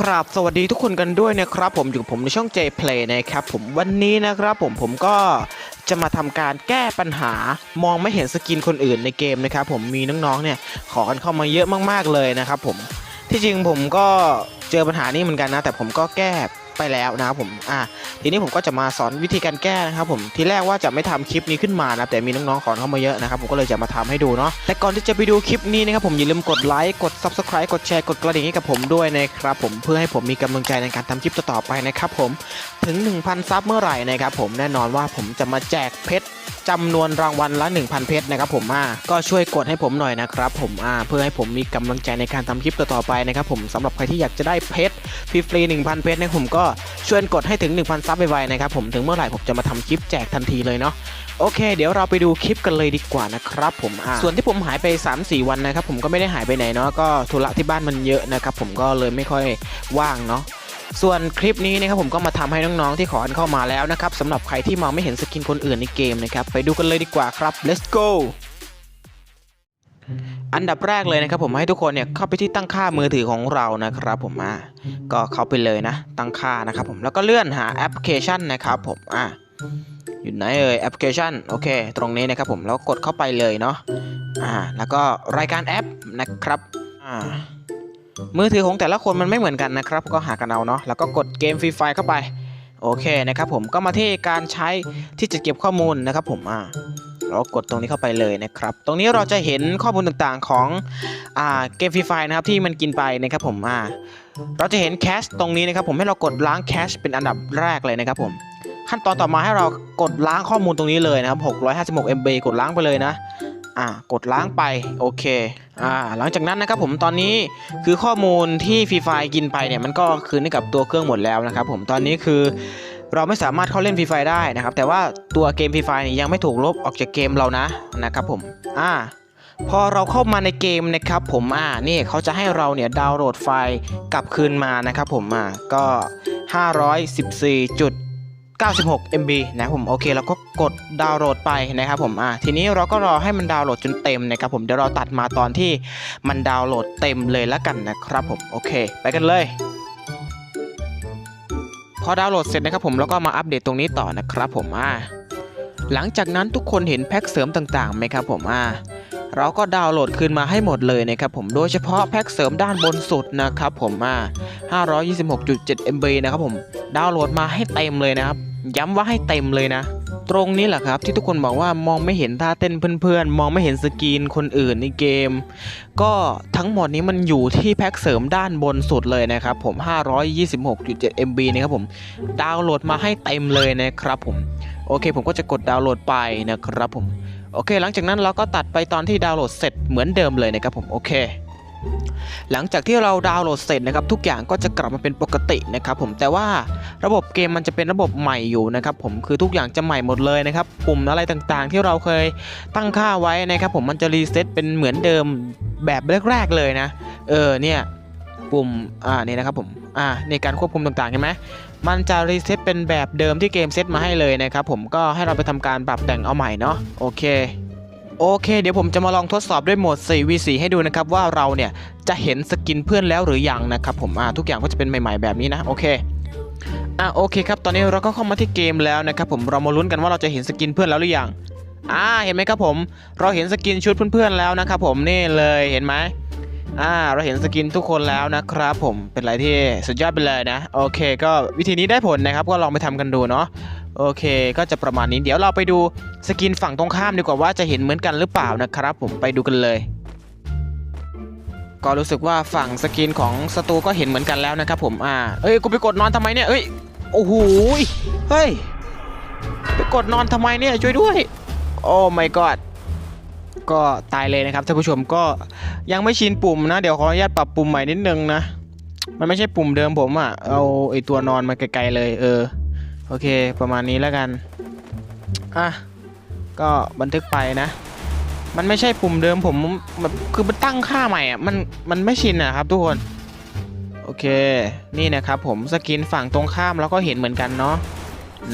กราบสวัสดีทุกคนกันด้วยนะครับ ผมอยู่ผมในช่อง J Play นะครับผมวันนี้นะครับผมผมก็จะมาทำการแก้ปัญหามองไม่เห็นสกินคนอื่นในเกมนะครับผมมีน้องๆเนี่ยขอกันเข้ามาเยอะมากๆเลยนะครับผมที่จริงผมก็เจอปัญหานี้เหมือนกันนะ แต่ผมก็แก้ ไปแล้วนะครับผมอะทีนี้ผมก็จะมาสอนวิธีการแก้นะครับผมทีแรกว่าจะไม่ทำคลิปนี้ขึ้นมานะแต่มีน้องๆขอเข้ามาเยอะนะครับผมก็เลยจะมาทำให้ดูเนาะแต่ก่อนที่จะไปดูคลิปนี้นะครับผมอย่าลืมกดไลค์กด Subscribe กดแชร์กดกระดิ่งให้กับผมด้วยนะครับผมเพื่อให้ผมมีกำลังใจในการทำคลิปต่อๆไปนะครับผมถึง 1,000 ซับเมื่อไหร่นะครับผมแน่นอนว่าผมจะมาแจกเพชร จำนวนรางวัลละ 1,000 เพชรนะครับผมอ่าก็ช่วยกดให้ผมหน่อยนะครับผมอ่าเพื่อให้ผมมีกำลังใจในการทำคลิปต่อๆไปนะครับผมสำหรับใครที่อยากจะได้เพชรฟรีๆ1,000 เพชรนะผมก็ช่วยกดให้ถึง 1,000 ซับไวๆนะครับผมถึงเมื่อไหร่ผมจะมาทำคลิปแจกทันทีเลยเนาะโอเค เดี๋ยวเราไปดูคลิปกันเลยดีกว่านะครับผมอ่าส่วนที่ผมหายไป 3-4 วันนะครับผมก็ไม่ได้หายไปไหนเนาะก็ธุระที่บ้านมันเยอะนะครับผมก็เลยไม่ค่อยว่างเนาะ ส่วนคลิปนี้นะครับผมก็มาทำให้น้องๆที่ขอกันเข้ามาแล้วนะครับสำหรับใครที่มองไม่เห็นสกินคนอื่นในเกมนะครับไปดูกันเลยดีกว่าครับ let's go อันดับแรกเลยนะครับผมให้ทุกคนเนี่ยเข้าไปที่ตั้งค่ามือถือของเรานะครับผมอะก็เข้าไปเลยนะ ตั้งค่านะครับผมแล้วก็เลื่อนหาแอปพลิเคชันนะครับผมอะอยู่ไหนเอ่ยแอปพลิเคชันโอเค ตรงนี้นะครับผมแล้วกดเข้าไปเลยเนาะอ่าแล้วก็รายการแอปนะครับอ่า มือถือของแต่ละคนมันไม่เหมือนกันนะครับ ก็หากันเอาเนาะแล้วก็กดเกมฟรีไฟเข้าไปโอเคนะครับผมก็มาที่การใช้ที่จะเก็บข้อมูลนะครับผมอ่าเรากดตรงนี้เข้าไปเลยนะครับ ตรงนี้เราจะเห็นข้อมูลต่างๆของอ่าเกมฟรีไฟนะครับที่มันกินไปนะครับผมอ่าเราจะเห็นแคชตรงนี้นะครับผมให้เรากดล้างแคชเป็นอันดับแรกเลยนะครับผมขั้นตอนต่อมาให้เรากดล้างข้อมูลตรงนี้เลยนะครับ656 MB กดล้างไปเลยนะ อ่ากดล้างไปโอเคอ่าหลังจากนั้นนะครับผมตอนนี้คือข้อมูลที่ฟรีไฟกินไปเนี่ยมันก็คืนให้กับตัวเครื่องหมดแล้วนะครับผมตอนนี้คือเราไม่สามารถเข้าเล่นฟรีไฟได้นะครับแต่ว่าตัวเกมฟรีไฟเนี่ยยังไม่ถูกลบออกจากเกมเรานะนะครับผมอ่าพอเราเข้ามาในเกมนะครับผมอ่านี่เขาจะให้เราเนี่ยดาวน์โหลดไฟล์กลับคืนมานะครับผมอ่าก็ 514จุด 96 MB นะผมโอเคเราก็กดดาวน์โหลดไปนะครับผมอะทีนี้เราก็รอให้มันดาวน์โหลดจนเต็มนะครับผมเดี๋ยวเราตัดมาตอนที่มันดาวน์โหลดเต็มเลยแล้วกันนะครับผมโอเค ไปกันเลยพอดาวน์โหลดเสร็จนะครับผมแล้วก็มาอัปเดตตรงนี้ต่อนะครับผมอะหลังจากนั้นทุกคนเห็นแพ็คเสริมต่างๆไหมครับผมอะเราก็ดาวน์โหลดคืนมาให้หมดเลยนะครับผมโดยเฉพาะแพ็คเสริมด้านบนสุดนะครับผมอะ526.7 MB นะครับผมดาวน์โหลดมาให้เต็มเลยนะครับ ย้ำว่าให้เต็มเลยนะ ตรงนี้แหละครับที่ทุกคนบอกว่ามองไม่เห็นท่าเต้นเพื่อนๆ มองไม่เห็นสกรีนคนอื่นในเกม ก็ทั้งหมดนี้มันอยู่ที่แพ็คเสริมด้านบนสุดเลยนะครับผม 526.7 MB นะครับผม ดาวน์โหลดมาให้เต็มเลยนะครับผม โอเคผมก็จะกดดาวน์โหลดไปนะครับผม โอเค หลังจากนั้นเราก็ตัดไปตอนที่ดาวน์โหลดเสร็จเหมือนเดิมเลยนะครับผม โอเค หลังจากที่เราดาวน์โหลดเสร็จนะครับทุกอย่างก็จะกลับมาเป็นปกตินะครับผมแต่ว่าระบบเกมมันจะเป็นระบบใหม่อยู่นะครับผมคือทุกอย่างจะใหม่หมดเลยนะครับปุ่มอะไรต่างๆ ที่เราเคยตั้งค่าไว้นะครับผมมันจะรีเซ็ตเป็นเหมือนเดิมแบบแรกๆเลยนะ เออเนี่ยปุ่มอ่านี่นะครับผมอ่าในการควบคุมต่างๆเห็นไหมมันจะรีเซ็ตเป็นแบบเดิมที่เกมเซ็ตมาให้เลยนะครับผมก็ให้เราไปทำการปรับแต่งเอาใหม่เนาะโอเค โอเค เดี๋ยวผมจะมาลองทดสอบด้วยโหมด 4v4 ให้ดูนะครับ ว่าเราเนี่ยจะเห็นสกินเพื่อนแล้วหรือยังนะครับผมอ่าทุกอย่างก็จะเป็นใหม่ ๆแบบนี้นะ โอเคอะโอเคครับ ตอนนี้เราก็เข้ามาที่เกมแล้วนะครับผมเรามาลุ้นกันว่าเราจะเห็นสกินเพื่อนแล้วหรือยังอ่าเห็นไหมครับผม เราเห็นสกินชุดเพื่อนๆแล้วนะครับผมนี่เลยเห็นไหมอ่าเราเห็นสกินทุกคนแล้วนะครับผมเป็นอะไรที่สุดยอดไปเลยนะ โอเค ก็วิธีนี้ได้ผลนะครับ ก็ลองไปทำกันดูเนาะ โอเค ก็จะประมาณนี้เดี๋ยวเราไปดูสกินฝั่งตรงข้ามดีกว่าว่าจะเห็นเหมือนกันหรือเปล่านะครับผมไปดูกันเลย ก็รู้สึกว่าฝั่งสกินของศัตรูก็เห็นเหมือนกันแล้วนะครับผมอ่าเอ้ยกูไปกดนอนทำไมเนี่ยเอ้ยโอ้โหเฮ้ยไปกดนอนทำไมเนี่ยช่วยด้วย โอ้ my god ก็ตายเลยนะครับท่านผู้ชมก็ยังไม่ชินปุ่มนะ เดี๋ยวขออนุญาตปรับปุ่มใหม่นิดนึงนะ มันไม่ใช่ปุ่มเดิมผมอะ่ะเอาไอตัวนอนมาไกลๆเลยเออ เคประมาณนี้แล้วกัน อะ ก็บันทึกไปนะ มันไม่ใช่ปุ่มเดิมผมแบบคือมันตั้งค่าใหม่อะมันมันไม่ชินนะครับทุกคน โอเค นี่นะครับผมสกินฝั่งตรงข้ามแล้วก็เห็นเหมือนกันเนาะ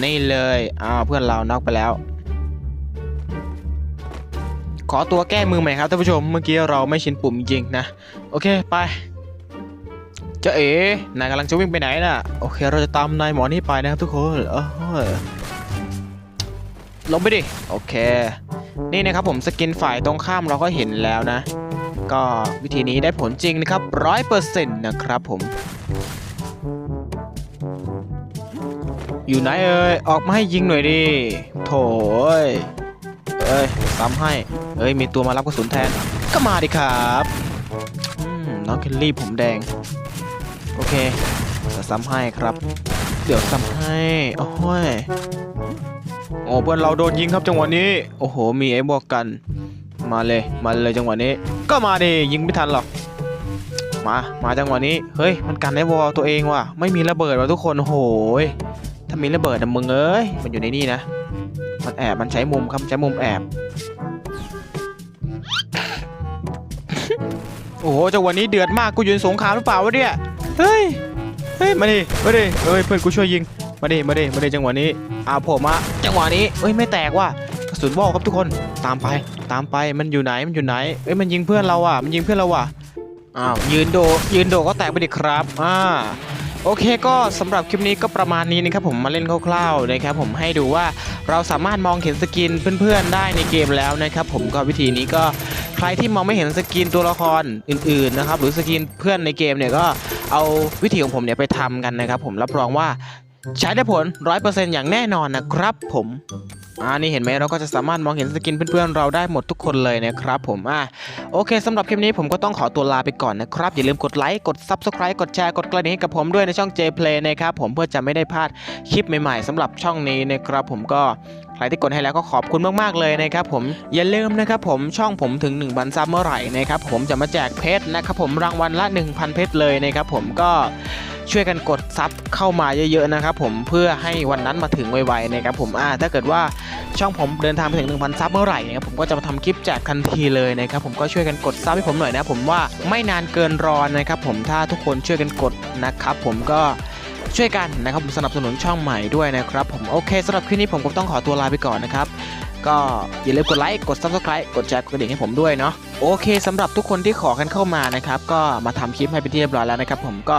นี่เลยอ้าวเพื่อนเรานอกไปแล้ว ขอตัวแก้มือใหม่ครับท่านผู้ชมเมื่อกี้เราไม่ชินปุ่มจริงนะ โอเคไป จะเอ๋นายกำลังจะวิ่งไปไหนน่ะ โอเค เราจะตามนายหมอนี่ไปนะครับทุกคนเออลงไปดิ โอเค นี่นะครับผมสกินฝ่ายตรงข้ามเราก็เห็นแล้วนะ ก็วิธีนี้ได้ผลจริงนะครับร้อยเปอร์เซ็นต์นะครับผม อยู่ไหนเอ่ย ออกมาให้ยิงหน่อยดิ โถยเอ้ยซ้ำให้ เอ้ย มีตัวมารับกระสุนแทน ก็มาดิครับน้องเคลลี่ผมแดง โอเคจะซ้ำให้ครับ เดี๋ยวซ้ำให้โอ้โหยโอ้เพื่อนเราโดนยิงครับจังหวะนี้ โอ้โห มีไอ้บวกกัน มาเลย มาเลยจังหวะนี้ ก็มาดิยิงไม่ทันหรอก มา มาจังหวะนี้ เฮ้ย มันกันไอ้วอตัวเองว่ะ ไม่มีระเบิดว่ะทุกคนโอ้โหยถ้ามีระเบิดนะมึงเอ้ย มันอยู่ในนี่นะ มันแอบ มันใช้มุมครับใช้มุมแอบ โอ้โหจังหวะนี้เดือดมาก กูยู่ในสงครามหรือเปล่าวะเนี่ย เฮ้ย เฮ้ย มาดิ มาดิเฮ้ยเพื่อนกูช่วยยิง มาดิ มาดิ มาดิจังหวะนี้อาผมมาจังหวะนี้เอ้ยไม่แตกว่ะกระสุนวอลครับทุกคน ตามไป ตามไป มันอยู่ไหน มันอยู่ไหน เอ้ยมันยิงเพื่อนเราอะ มันยิงเพื่อนเราอะ อ้าวยืนโด ยืนโดก็แตกไปดิครับ อ่าโอเคก็สำหรับคลิปนี้ก็ประมาณนี้นะครับผมมาเล่นคร่าวๆนะครับผมให้ดูว่าเราสามารถมองเห็นสกินเพื่อนๆได้ในเกมแล้วนะครับผมก็วิธีนี้ก็ใครที่มองไม่เห็นสกินตัวละครอื่นๆนะครับหรือสกินเพื่อนในเกมเนี่ยก็ เอาวิธีของผมเนี่ยไปทำกันนะครับ ผมรับรองว่า ใช้ได้ผล100%อย่างแน่นอนนะครับผมอ่านี่เห็นไหมเราก็จะสามารถมองเห็นสกินเพื่อนๆเราได้หมดทุกคนเลยนะครับผมอะโอเคสำหรับคลิปนี้ผมก็ต้องขอตัวลาไปก่อนนะครับ อย่าลืมกดไลค์กด Subscribe กดแชร์กดกระดิ่งให้กับผมด้วยในช่อง Jplay นะครับผมเพื่อจะไม่ได้พลาดคลิปใหม่ๆสำหรับช่องนี้นะครับผมก็ใครที่กดให้แล้วก็ขอบคุณมากๆเลยนะครับผมอย่าลืมนะครับผมช่องผมถึง1 0 0 0ซับเมื่อไหร่นะครับผมจะมาแจกเพชรนะครับผมรางวัลละ 1,000 เพชรเลยนะครับผมก็ ช่วยกันกดซับเข้ามาเยอะๆนะครับผมเพื่อให้วันนั้นมาถึงไวๆนะครับผมอ่าถ้าเกิดว่าช่องผมเดินทางไปถึง 1,000 ซับเมื่อไหร่นะครับผมก็จะมาทำคลิปแจกทันทีเลยนะครับผมก็ช่วยกันกดซับให้ผมหน่อยนะผมว่าไม่นานเกินรอนะครับผมถ้าทุกคนช่วยกันกดนะครับผมก็ช่วยกันนะครับผมสนับสนุนช่องใหม่ด้วยนะครับผมโอเคสำหรับคลิปนี้ผมก็ต้องขอตัวลาไปก่อนนะครับก็อย่าลืมกดไลค์กด subscribe กดแชร์กดกระดิ่งให้ผมด้วยเนาะโอเคสำหรับทุกคนที่ขอกันเข้ามานะครับก็มาทำคลิปให้เป็นที่เรียบร้อยแล้วนะครับผมก็